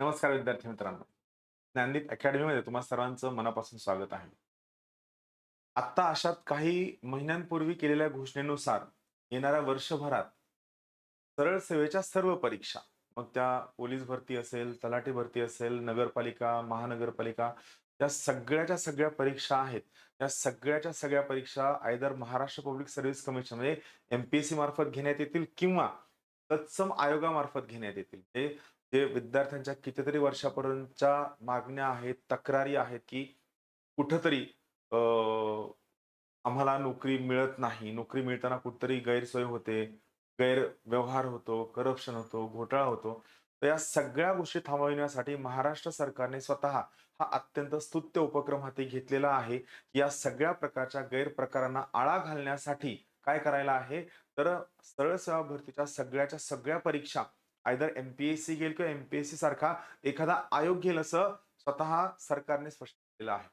नमस्कार विद्यार्थी मित्रांनो. ज्ञानदीप अकॅडमीमध्ये तुम्हा सर्वांचं मनापासून स्वागत आहे. आत्ता अशात काही महिन्यांपूर्वी केलेल्या घोषणेनुसार येणाऱ्या वर्षभरात सरळ सेवेच्या सर्व परीक्षा मग त्या पोलीस भरती असेल तलाठी भरती असेल नगरपालिका महानगरपालिका या सगळ्याच्या सगळ्या परीक्षा आहेत. त्या सगळ्याच्या सगळ्या परीक्षा either Maharashtra public service commission म्हणजे एमपीएससी मार्फत घेण्यात येतील किंवा तत्सम आयोगामार्फत घेण्यात येतील. जे विद्यार्थ्यांच्या कितीतरी वर्षापर्यंतच्या मागण्या आहेत तक्रारी आहेत की कुठंतरी आम्हाला नोकरी मिळत नाही. नोकरी मिळताना कुठतरी गैरसोय होते गैरव्यवहार होतो करप्शन होतो घोटाळा होतो. तर या सगळ्या गोष्टी थांबविण्यासाठी महाराष्ट्र सरकारने स्वतः हा अत्यंत स्तुत्य उपक्रम हाती घेतलेला आहे. या सगळ्या प्रकारच्या गैरप्रकारांना आळा घालण्यासाठी काय करायला आहे? तर सरळ सेवा भरतीच्या सगळ्याच्या सगळ्या परीक्षा आयदर एमपीएससी घेईल किंवा एमपीएससी सारखा एखादा आयोग घेईल असं स्वतः सरकारने स्पष्ट केलेलं आहे.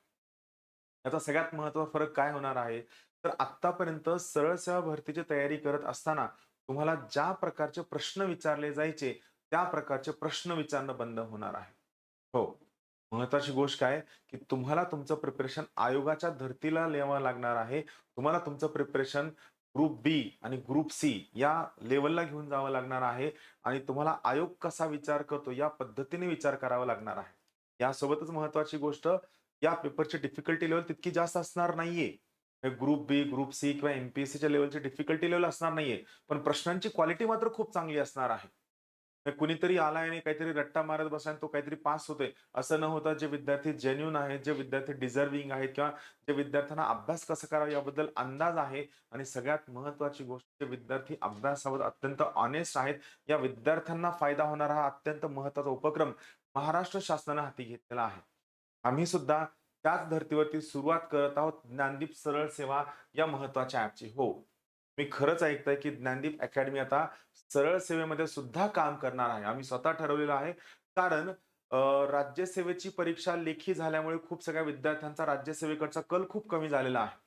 याचा सगळ्यात महत्त्वाचा फरक काय होणार आहे? तर आतापर्यंत सरळ सेवा भरतीची तयारी करत असताना तुम्हाला ज्या प्रकारचे प्रश्न विचारले जायचे त्या प्रकारचे प्रश्न विचारणं बंद होणार आहे. हो. महत्वाची गोष्ट काय? की तुम्हाला तुमचं प्रिपरेशन आयोगाच्या धर्तीला लिहावं लागणार आहे. तुम्हाला तुमचं प्रिपरेशन ग्रुप बी आणि ग्रुप सी या लेवलला घेऊन जावं लागणार आहे. आणि तुम्हाला आयोग कसा विचार करतो या पद्धतीने विचार करावा लागणार आहे. यासोबतच महत्वाची गोष्ट या पेपरची डिफिकल्टी लेवल तितकी जास्त असणार नाहीये. ग्रुप बी ग्रुप सी किंवा एमपीएससीच्या लेवलची डिफिकल्टी लेवल असणार नाहीये. पण प्रश्नांची क्वालिटी मात्र खूप चांगली असणार आहे. कुणीतरी आलाय आणि काहीतरी रट्टा मारत बसला तो काहीतरी पास होतोय. असं न होता जे विद्यार्थी जेन्युन आहेत जे विद्यार्थी डिझर्विंग आहेत किंवा जे विद्यार्थ्यांना अभ्यास कसा करावा याबद्दल अंदाज आहे आणि सगळ्यात महत्वाची गोष्ट जे विद्यार्थी अभ्यासावर अत्यंत ऑनेस्ट आहेत. या विद्यार्थ्यांना फायदा होणारा हा अत्यंत महत्त्वाचा उपक्रम महाराष्ट्र शासनाने हाती घेतलेला आहे. आम्ही सुद्धा त्याच धर्तीवरती सुरुवात करत आहोत. ज्ञानदीप सरळ सेवा या महत्त्वाच्या ऍपची हो. मी खरंच ऐकतंय की ज्ञानदीप अकॅडमी आता सरळ सेवेमध्ये सुद्धा काम करणार आहे. आम्ही स्वतः ठरवलेलं आहे. कारण राज्यसेवेची परीक्षा लेखी झाल्यामुळे खूप सगळ्या विद्यार्थ्यांचा राज्यसेवेकडचा कल खूप कमी झालेला आहे.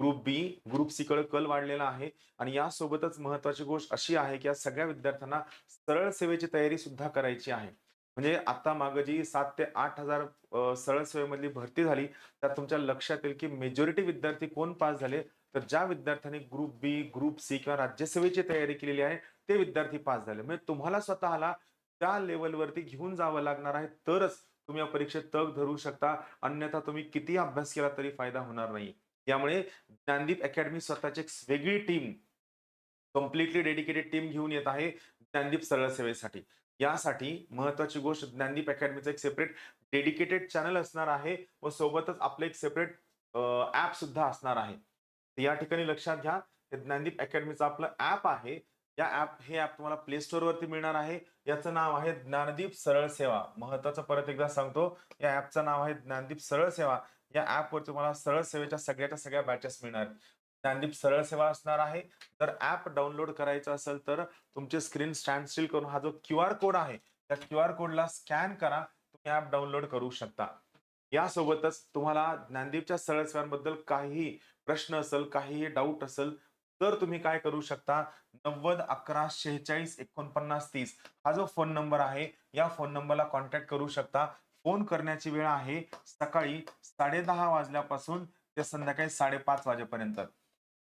ग्रुप बी ग्रुप सी कडे कल वाढलेला आहे. आणि यासोबतच महत्वाची गोष्ट अशी आहे की या सगळ्या विद्यार्थ्यांना सरळ सेवेची तयारी सुद्धा करायची आहे. म्हणजे आता मागं जी सात ते आठ हजार सरळ सेवेमधली भरती झाली त्यात तुमच्या लक्षात येईल की मेजॉरिटी विद्यार्थी कोण पास झाले? तर ज्या विद्यार्थ्यांनी ग्रुप बी ग्रुप सी किंवा राज्यसेवेची तयारी केलेली आहे ते विद्यार्थी पास झाले. म्हणजे तुम्हाला स्वतःला त्या लेवलवरती घेऊन जावं लागणार आहे तरच तुम्ही या परीक्षेत तग धरू शकता. अन्यथा तुम्ही किती अभ्यास केला तरी फायदा होणार नाही. त्यामुळे ज्ञानदीप अकॅडमी स्वतःची एक वेगळी टीम कम्प्लिटली डेडिकेटेड टीम घेऊन येत आहे ज्ञानदीप सरळ सेवेसाठी. यासाठी महत्वाची गोष्ट ज्ञानदीप अकॅडमीचं एक सेपरेट डेडिकेटेड चॅनल असणार आहे व सोबतच आपलं एक सेपरेट ऍप सुद्धा असणार आहे. तर या ठिकाणी लक्षात घ्या हे ज्ञानदीप अकॅडमीचं आपलं ऍप आहे. या ऍप हे ऍप तुम्हाला प्ले स्टोर वरती मिळणार आहे. याचं नाव आहे ज्ञानदीप सरळ सेवा. महत्वाचं परत एकदा सांगतो या ऍपचं नाव आहे ज्ञानदीप सरळ सेवा. या ऍप वर तुम्हाला सरळ सेवेच्या सगळ्याच्या सगळ्या बॅचेस मिळणार. ज्ञानदीप सरळ सेवा असणार आहे. जर ऍप डाउनलोड करायचं असेल तर तुमची स्क्रीन स्टँड स्टील करून हा जो क्यू आर कोड आहे त्या क्यू आर कोडला स्कॅन करा. तुम्ही ऍप डाउनलोड करू शकता. यासोबतच तुम्हाला ज्ञानदीपच्या सरळ सेवांबद्दल काही प्रश्न असेल काहीही डाऊट असेल तर तुम्ही काय करू शकता? नव्वद अकरा शेहेचाळीस एकोणपन्नास तीस. हा जो फोन नंबर आहे या फोन नंबरला कॉन्टॅक्ट करू शकता. फोन करण्याची वेळ आहे सकाळी साडेदहा वाजल्यापासून ते संध्याकाळी साडेपाच वाजेपर्यंत.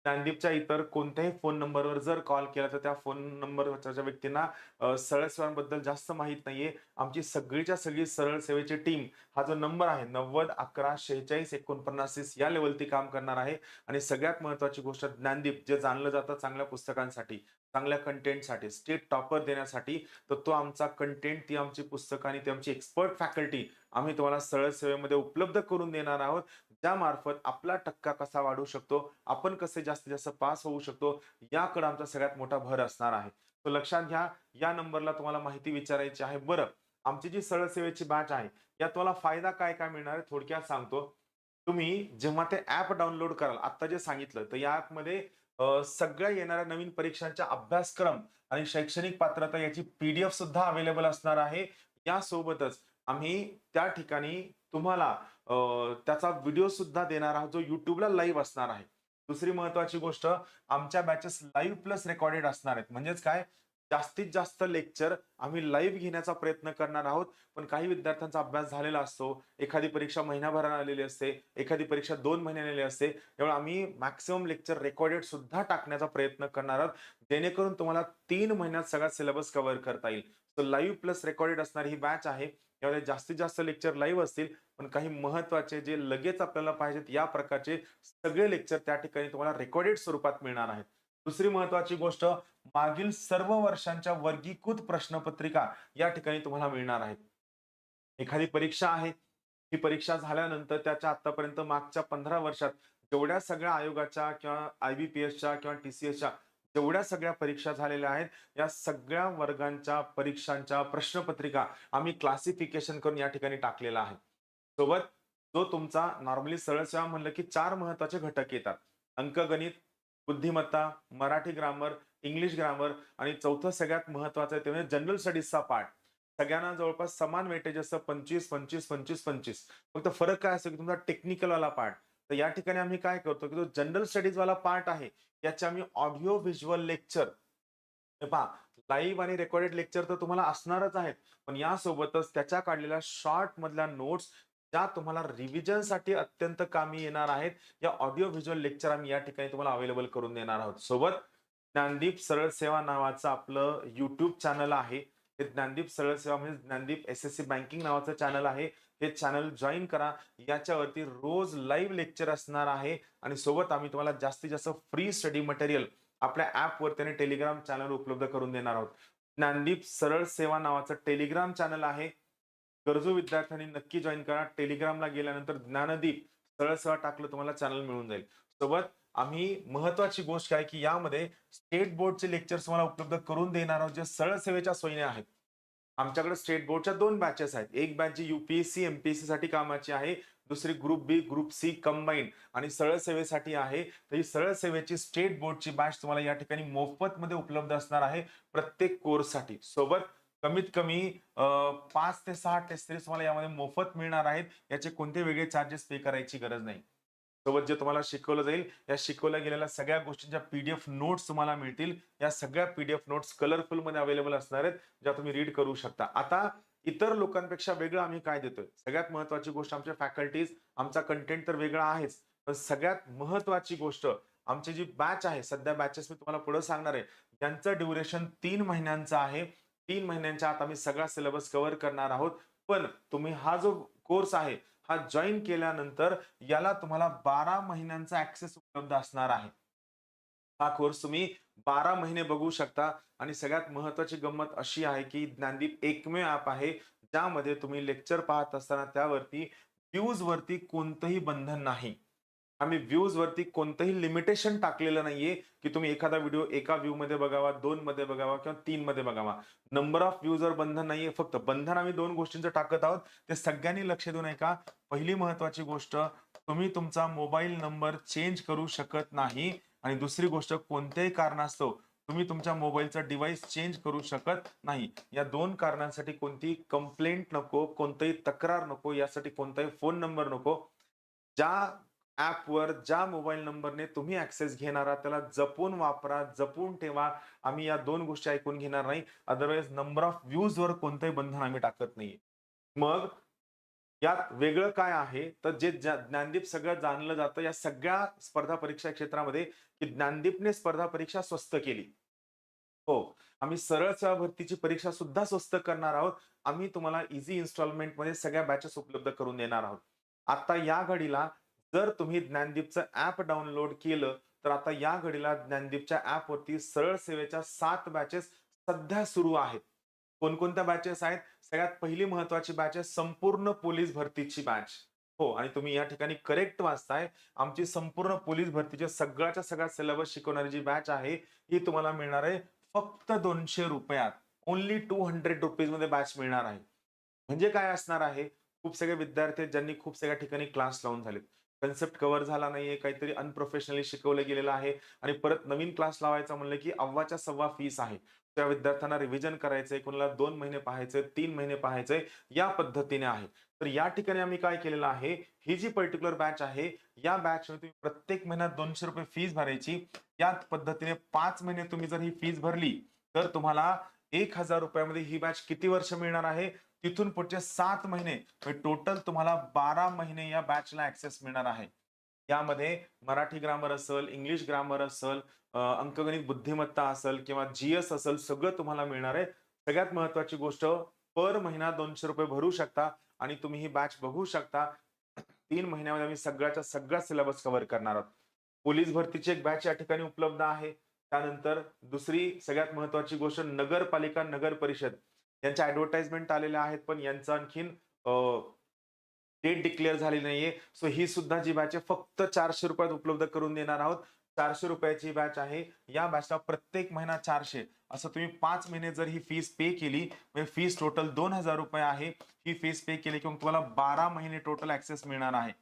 ज्ञानदीपच्या इतर कोणत्याही फोन नंबरवर जर कॉल केला तर त्या फोन नंबरच्या व्यक्तींना सरळ सेवांबद्दल जास्त माहीत नाहीये. आमची सगळीच्या सगळी सरळ सेवेची टीम हा जो नंबर आहे नव्वद अकरा शेहेचाळीस एकोणपन्नास या लेवलती काम करणार आहे. आणि सगळ्यात महत्वाची गोष्ट ज्ञानदीप जे जाणलं जातं चांगल्या पुस्तकांसाठी चांगल्या कंटेंटसाठी स्टेट टॉपर देण्यासाठी तर तो आमचा कंटेंट ती आमची पुस्तकं आणि ती आमची एक्सपर्ट फॅकल्टी आम्ही तुम्हाला सरळ सेवेमध्ये उपलब्ध करून देणार आहोत. त्यामार्फत आपला टक्का कसा वाढू शकतो? आपण कसे जास्तीत जास्त पास होऊ शकतो? याकडे आमचा सगळ्यात मोठा भर असणार आहे. तो लक्षात घ्या या नंबरला तुम्हाला माहिती विचारायची आहे. बरं आमची जी सरळ सेवेची बॅच आहे यात तुम्हाला फायदा काय काय मिळणार आहे थोडक्यात सांगतो. तुम्ही जेव्हा ते ऍप डाउनलोड कराल आता जे सांगितलं तर या ऍपमध्ये सगळ्या येणाऱ्या नवीन परीक्षांच्या अभ्यासक्रम आणि शैक्षणिक पात्रता याची पीडीएफ सुद्धा अवेलेबल असणार आहे. यासोबतच आम्ही त्या ठिकाणी तुम्हाला त्याचा व्हिडिओ सुद्धा देणार आहोत जो युट्यूबला लाईव्ह असणार आहे. दुसरी महत्वाची गोष्ट आमच्या बॅचेस लाईव्ह प्लस रेकॉर्डेड असणार आहेत. म्हणजेच काय? जास्तीत जास्त लेक्चर आम्ही लाईव्ह घेण्याचा प्रयत्न करणार आहोत. पण काही विद्यार्थ्यांचा अभ्यास झालेला असतो. एखादी परीक्षा महिनाभरानं आलेली असते. एखादी परीक्षा दोन महिन्याने आलेली असते. त्यामुळे आम्ही मॅक्सिमम लेक्चर रेकॉर्डेड सुद्धा टाकण्याचा प्रयत्न करणार आहोत. जेणेकरून तुम्हाला तीन महिन्यात सगळा सिलेबस कव्हर करता येईल. तर लाईव्ह प्लस रेकॉर्डेड असणारी ही बॅच आहे. यामध्ये जास्तीत जास्त लेक्चर लाईव्ह असतील पण काही महत्त्वाचे जे लगेच आपल्याला पाहिजेत या प्रकारचे सगळे लेक्चर त्या ठिकाणी तुम्हाला रेकॉर्डेड स्वरूपात मिळणार आहेत. दुसरी महत्वाची गोष्ट मागील सर्व वर्षांच्या वर्गीकृत प्रश्नपत्रिका या ठिकाणी तुम्हाला मिळणार आहेत. एखादी परीक्षा आहे ही परीक्षा झाल्यानंतर त्याच्या आतापर्यंत मागच्या पंधरा वर्षात जेवढ्या सगळ्या आयोगाच्या किंवा आयबीपीएसच्या किंवा टीसीएसच्या जेवढ्या सगळ्या परीक्षा झालेल्या आहेत या सगळ्या वर्गांच्या परीक्षांच्या प्रश्नपत्रिका आम्ही क्लासिफिकेशन करून या ठिकाणी टाकलेला आहे. सोबत जो तुमचा नॉर्मली सरळ सेवा म्हणलं की चार महत्त्वाचे घटक येतात. अंकगणित बुद्धिमत्ता मराठी ग्रामर इंग्लिश ग्रामर आणि चौथं सगळ्यात महत्वाचं आहे ते म्हणजे जनरल स्टडीजचा पार्ट सगळ्यांना जवळपास समान वेटेज असतं पंचवीस पंचवीस पंचवीस पंचवीस. फक्त फरक काय असतो की तुमचा टेक्निकल वाला पार्ट तर या ठिकाणी आम्ही काय करतो की जो जनरल स्टडीज वाला पार्ट आहे याचे आम्ही ऑडिओ व्हिज्युअल लेक्चर पहा लाईव्ह आणि रेकॉर्डेड लेक्चर तर तुम्हाला असणारच आहेत पण यासोबतच त्याच्या काढलेल्या शॉर्ट मधल्या नोट्स ज्या तुम्हाला रिव्हिजनसाठी अत्यंत कामी येणार आहेत या ऑडिओ व्हिज्युअल लेक्चर आम्ही या ठिकाणी तुम्हाला अवेलेबल करून देणार आहोत. सोबत ज्ञानदीप सरळ सेवा नावाचं आपलं युट्यूब चॅनल आहे. ते ज्ञानदीप सरळ सेवा म्हणजे Gyandeep S S C banking नावाचं चॅनल आहे. हे चॅनल जॉईन करा. याच्यावरती रोज लाईव्ह लेक्चर असणार आहे. आणि सोबत आम्ही तुम्हाला जास्तीत जास्त फ्री स्टडी मटेरियल आपल्या ऍपवरती आणि टेलिग्राम चॅनल उपलब्ध करून देणार आहोत. ज्ञानदीप सरळ सेवा नावाचं टेलिग्राम चॅनल आहे. गरजू विद्यार्थ्यांनी नक्की जॉईन करा. टेलिग्रामला गेल्यानंतर ज्ञानदीप सरळ सेवा टाकलं तुम्हाला चॅनल मिळून जाईल. सोबत आम्ही महत्वाची गोष्ट काय की यामध्ये स्टेट बोर्डचे लेक्चर्स तुम्हाला उपलब्ध करून देणार आहोत. जे सरळ सेवेच्या सोयीने आहेत. आमच्याकडे स्टेट बोर्डच्या दोन बॅचेस आहेत. एक बॅच जी युपीएससी एमपीएससी साठी कामाची आहे. दुसरी group B group C combine आणि सरळ सेवेसाठी आहे. तर ही सरळ सेवेची स्टेट बोर्डची बॅच तुम्हाला या ठिकाणी मोफत मध्ये उपलब्ध असणार आहे प्रत्येक कोर्ससाठी सोबत कमीत कमी पाच ते सहा टेस्ट सिरीज तुम्हाला यामध्ये मोफत मिळणार आहेत. याचे कोणते वेगळे चार्जेस पे करायची गरज नाही. सोबत जे तुम्हाला शिकवलं जाईल या शिकवल्या गेलेल्या सगळ्या गोष्टींच्या पीडीएफ नोट्स तुम्हाला मिळतील. या सगळ्या पीडीएफ नोट्स कलरफुलमध्ये अवेलेबल असणार आहेत ज्या तुम्ही रीड करू शकता. आता इतर लोकांपेक्षा वेगळं आम्ही काय देतोय? सगळ्यात महत्वाची गोष्ट आमच्या फॅकल्टीज आमचा कंटेंट तर वेगळा आहेच. पण सगळ्यात महत्वाची गोष्ट आमची जी बॅच आहे सध्या बॅचेस मी तुम्हाला पुढे सांगणार आहे. त्यांचं ड्युरेशन तीन महिन्यांचं आहे तीन महिन्यांच्या आत आम्ही सगळा सिलेबस कव्हर करणार आहोत. पण तुम्ही हा जो कोर्स आहे हा जॉईन केल्यानंतर याला तुम्हाला बारा महिन्यांचा ऍक्सेस उपलब्ध असणार आहे. हा कोर्स तुम्ही बारा महिने बघू शकता. आणि सगळ्यात महत्वाची गंमत अशी आहे की ज्ञानदीप एकमेव ऍप आहे ज्यामध्ये तुम्ही लेक्चर पाहत असताना त्यावरती व्ह्यूज वरती कोणतंही बंधन नाही. आम्ही व्ह्यूज वरती कोणतंही लिमिटेशन टाकलेलं नाहीये की तुम्ही एखादा व्हिडिओ एका व्ह्यू मध्ये बघावा दोन मध्ये बघावा किंवा तीन मध्ये बघावा. नंबर ऑफ व्ह्यूजवर बंधन नाहीये फक्त. बंधन आम्ही दोन गोष्टींचं टाकत आहोत. ते सगळ्यांनी लक्ष देऊ नये का पहिली महत्वाची गोष्ट तुम्ही तुमचा मोबाईल नंबर चेंज करू शकत नाही. आणि दुसरी गोष्ट कोणत्याही कारणास्तव तुम्ही तुमच्या मोबाईलचा डिव्हाइस चेंज करू शकत नाही. या दोन कारणांसाठी कोणतीही कंप्लेंट नको कोणताही तक्रार नको यासाठी कोणताही फोन नंबर नको. ज्या ॲपवर ज्या मोबाईल नंबरने तुम्ही ऍक्सेस घेणार आहात त्याला जपून वापरा जपून ठेवा. आम्ही या दोन गोष्टी ऐकून घेणार नाही. अदरवाईज नंबर ऑफ व्ह्यूज वर कोणतंही बंधन आम्ही टाकत नाही मग यात वेगळं काय आहे? तर जे ज्ञानदीप सगळं जाणलं जातं या सगळ्या स्पर्धा परीक्षा क्षेत्रामध्ये की ज्ञानदीपने स्पर्धा परीक्षा स्वस्त केली. हो. आम्ही सरळ सेवा भरतीची परीक्षा सुद्धा स्वस्त करणार आहोत. आम्ही तुम्हाला इझी इन्स्टॉलमेंटमध्ये सगळ्या बॅचेस उपलब्ध करून देणार आहोत. आता या घडीला जर तुम्ही ज्ञानदीपचं ऍप डाउनलोड केलं तर आता या घडीला ज्ञानदीपच्या ऍप वरती सरळ सेवेच्या सात बॅचेस सध्या सुरू आहेत. कोणकोणत्या बॅचेस आहेत? सगळ्यात पहिली महत्वाची बॅच आहे संपूर्ण पोलीस भरतीची बॅच हो आणि तुम्ही या ठिकाणी करेक्ट वाचताय. आमची संपूर्ण पोलीस भरतीच्या सगळ्याच्या सगळ्या सिलेबस शिकवणारी जी बॅच आहे ही तुम्हाला मिळणार आहे फक्त दोनशे रुपयात. ओनली टू हंड्रेड रुपीजमध्ये बॅच मिळणार आहे. म्हणजे काय असणार आहे? खूप सगळे विद्यार्थी ज्यांनी खूप सगळ्या ठिकाणी क्लास लावून झालेत. कन्सेप्ट कव्हर झाला नाहीये काहीतरी अनप्रोफेशनली शिकवलं गेलेलं आहे आणि परत नवीन क्लास लावायचा म्हणलं की अव्वाच्या सव्वा फीस आहे. त्या विद्यार्थ्यांना रिव्हिजन करायचंय कोणाला दोन महिने पाहायचे तीन महिने पाहायचे या पद्धतीने आहे. तर या ठिकाणी आम्ही काय केलेलं आहे ही जी पर्टिक्युलर बॅच आहे या बॅच तुम्ही प्रत्येक महिन्यात दोनशे रुपये फीस भरायची. या पद्धतीने पाच महिने तुम्ही जर ही फीस भरली तर तुम्हाला एक हजार रुपयामध्ये ही बॅच किती वर्ष मिळणार आहे? तिथून पुढचे सात महिने म्हणजे टोटल तुम्हाला बारा महिने या बॅचला ऍक्सेस मिळणार आहे. यामध्ये मराठी ग्रामर असेल इंग्लिश ग्रामर असेल अंकगणित बुद्धिमत्ता असेल किंवा जीएस असेल सगळं तुम्हाला मिळणार आहे. सगळ्यात महत्वाची गोष्ट पर महिना दोनशे रुपये भरू शकता आणि तुम्ही ही बॅच बघू शकता. तीन महिन्यामध्ये आम्ही सगळ्याचा सगळा सिलेबस कव्हर करणार आहोत. पोलीस भरतीची एक बॅच या ठिकाणी उपलब्ध आहे. त्यानंतर दुसरी सगळ्यात महत्वाची गोष्ट नगरपालिका नगर परिषद. यांच्या ऍडव्हर्टाइजमेंट आलेल्या आहेत पण यांचं आणखीन डेट डिक्लेअर झाली नाहीये. सो ही सुद्धा जी बॅच आहे फक्त चारशे रुपयात उपलब्ध करून देणार आहोत. चारशे रुपयाची बॅच आहे. या बॅचला प्रत्येक महिना चारशे. असं तुम्ही पाच महिने जर ही फीस पे केली म्हणजे फीस टोटल दोन हजार रुपये आहे. ही फीस पे केली किंवा तुम्हाला बारा महिने टोटल ऍक्सेस मिळणार आहे.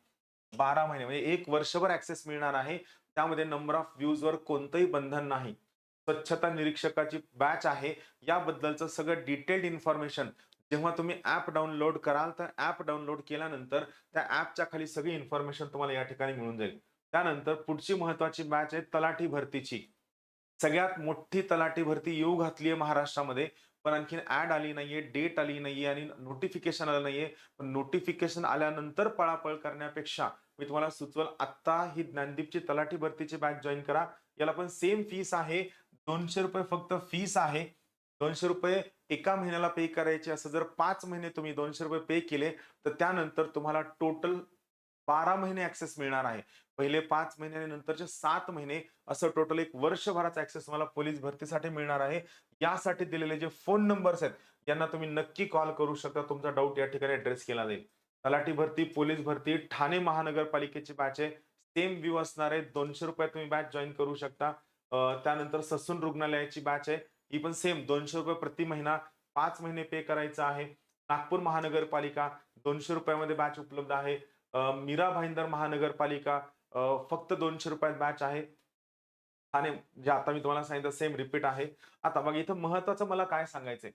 बारा महिने म्हणजे एक वर्षभर ऍक्सेस मिळणार आहे. त्यामध्ये नंबर ऑफ व्ह्यूज वर कोणतंही बंधन नाही. स्वच्छता निरीक्षकाची बॅच आहे. याबद्दलचं सगळं डिटेल्ड इन्फॉर्मेशन जेव्हा तुम्ही ऍप डाउनलोड कराल तर ऍप डाउनलोड केल्यानंतर त्या ऍपच्या खाली सगळी इन्फॉर्मेशन तुम्हाला या ठिकाणी मिळून जाईल. त्यानंतर पुढची महत्वाची बॅच आहे तलाठी भरतीची. सगळ्यात मोठी तलाठी भरती येऊ घातली आहे महाराष्ट्रामध्ये पण आणखीन ऍड आली नाहीये डेट आली नाहीये आणि नोटिफिकेशन आलं नाहीये. पण नोटिफिकेशन आल्यानंतर पळापळ करण्यापेक्षा मी तुम्हाला सुचवल आत्ता ही ज्ञानदीपची तलाठी भरतीची बॅच जॉईन करा. याला पण सेम फीस आहे. दोनशे रुपये फक्त फीस आहे. दोनशे रुपये एका महिन्याला पे करायचे असं जर पाच महिने तुम्ही दोनशे रुपये पे केले तर त्यानंतर तुम्हाला टोटल बारा महिने ऍक्सेस मिळणार आहे. पहिले पाच महिने आणि नंतरचे सात महिने असं टोटल एक वर्षभराचा ऍक्सेस तुम्हाला पोलीस भरतीसाठी मिळणार आहे. यासाठी दिलेले जे फोन नंबर्स आहेत यांना तुम्ही नक्की कॉल करू शकता. तुमचा डाऊट या ठिकाणी ऍड्रेस केला जाईल. तलाठी भरती पोलीस भरती ठाणे महानगरपालिकेची बॅच आहे. सेम व्ह्यू असणार आहे. दोनशे रुपयात तुम्ही बॅच जॉईन करू शकता. त्यानंतर ससून रुग्णालयाची बॅच आहे. ही पण सेम दोनशे रुपये प्रति महिना पाच महिने पे करायचा आहे. नागपूर महानगरपालिका दोनशे रुपयामध्ये बॅच उपलब्ध आहे. मीरा भाईंदर महानगरपालिका फक्त दोनशे रुपयात बॅच आहे. ठाणे जे आता मी तुम्हाला सांगितलं सेम रिपीट आहे. आता बघा इथं महत्वाचं मला काय सांगायचंय?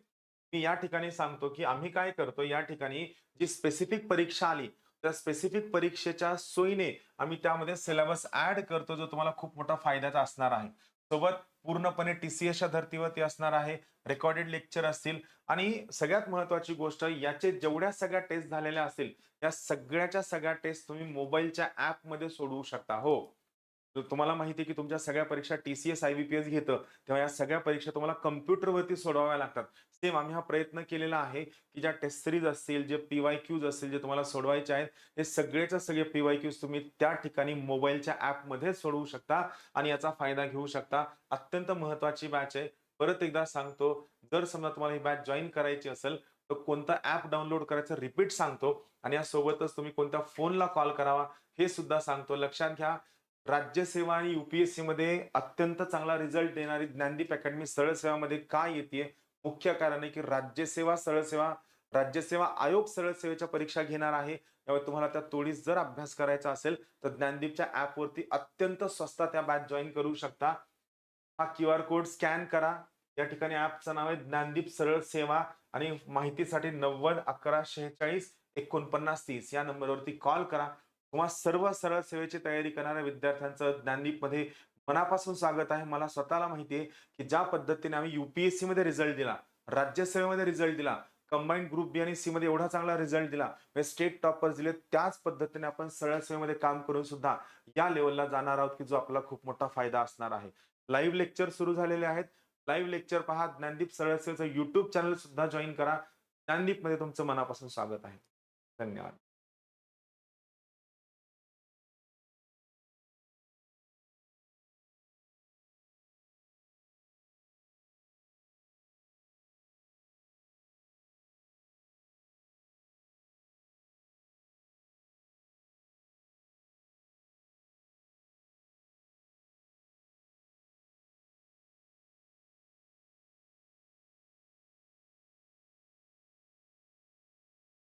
मी या ठिकाणी सांगतो की आम्ही काय करतो या ठिकाणी जी स्पेसिफिक परीक्षा आली त्या स्पेसिफिक परीक्षेच्या सोयीने आम्ही त्यामध्ये सिलेबस ऍड करतो जो तुम्हाला खूप मोठा फायद्याचा असणार आहे. सोबत पूर्णपणे टीसीएसच्या धर्तीवरती असणार आहे रेकॉर्डेड लेक्चर असतील. आणि सगळ्यात महत्वाची गोष्ट याचे जेवढ्या सगळ्या टेस्ट झालेल्या असतील या सगळ्याच्या सगळ्या टेस्ट तुम्ही मोबाईलच्या ऍपमध्ये सोडवू शकता हो. तुम्हाला माहिती आहे की तुमच्या सगळ्या परीक्षा T C S I V P S घेतं तेव्हा या सगळ्या परीक्षा तुम्हाला कम्प्युटरवरती सोडवाव्या लागतात. सेम आम्ही हा प्रयत्न केलेला आहे की ज्या टेस्ट सिरीज असतील जे पीवाय क्यूज असतील जे तुम्हाला सोडवायचे आहेत हे सगळेच्या सगळे पीवाय क्यूज तुम्ही त्या ठिकाणी मोबाईलच्या ऍपमध्ये सोडवू शकता आणि याचा फायदा घेऊ शकता. अत्यंत महत्वाची बॅच आहे. परत एकदा सांगतो जर समजा तुम्हाला ही बॅच जॉईन करायची असेल तर कोणता ऍप डाउनलोड करायचं रिपीट सांगतो आणि यासोबतच तुम्ही कोणत्या फोनला कॉल करावा हे सुद्धा सांगतो. लक्षात घ्या राज्यसेवा आणि युपीएससी मध्ये अत्यंत चांगला रिझल्ट देणारी ज्ञानदीप अकॅडमी सरळ सेवामध्ये का येते मुख्य कारण आहे की राज्यसेवा सरळ सेवा राज्यसेवा आयोग सरळ सेवेच्या परीक्षा घेणार आहे. त्यामुळे तुम्हाला त्या तोडीस जर अभ्यास करायचा असेल तर ज्ञानदीपच्या ऍपवरती अत्यंत स्वस्तात त्या बॅच जॉईन करू शकता. हा क्यू आर कोड स्कॅन करा. या ठिकाणी ऍपचं नाव आहे ज्ञानदीप सरळ सेवा आणि माहितीसाठी नव्वद अकरा शेहेचाळीस एकोणपन्नास तीस. या नंबरवरती कॉल करा. किंवा सर्व सरळ सेवेची तयारी करणाऱ्या विद्यार्थ्यांचं ज्ञानदीपमध्ये मनापासून स्वागत आहे. मला स्वतःला माहिती आहे की ज्या पद्धतीने आम्ही युपीएससी मध्ये रिझल्ट दिला राज्यसेवेमध्ये रिझल्ट दिला कंबाईंड ग्रुप बी आणि सी मध्ये एवढा चांगला रिझल्ट दिला म्हणजे स्टेट टॉपर दिले त्याच पद्धतीने आपण सरळ सेवेमध्ये काम करून सुद्धा या लेवलला जाणार आहोत की जो आपला खूप मोठा फायदा असणार आहे. लाईव्ह लेक्चर सुरू झालेले आहेत. लाईव्ह लेक्चर पहा ज्ञानदीप सरळ सेवेचं युट्यूब चॅनल सुद्धा जॉईन करा. ज्ञानदीपमध्ये तुमचं मनापासून स्वागत आहे. धन्यवाद.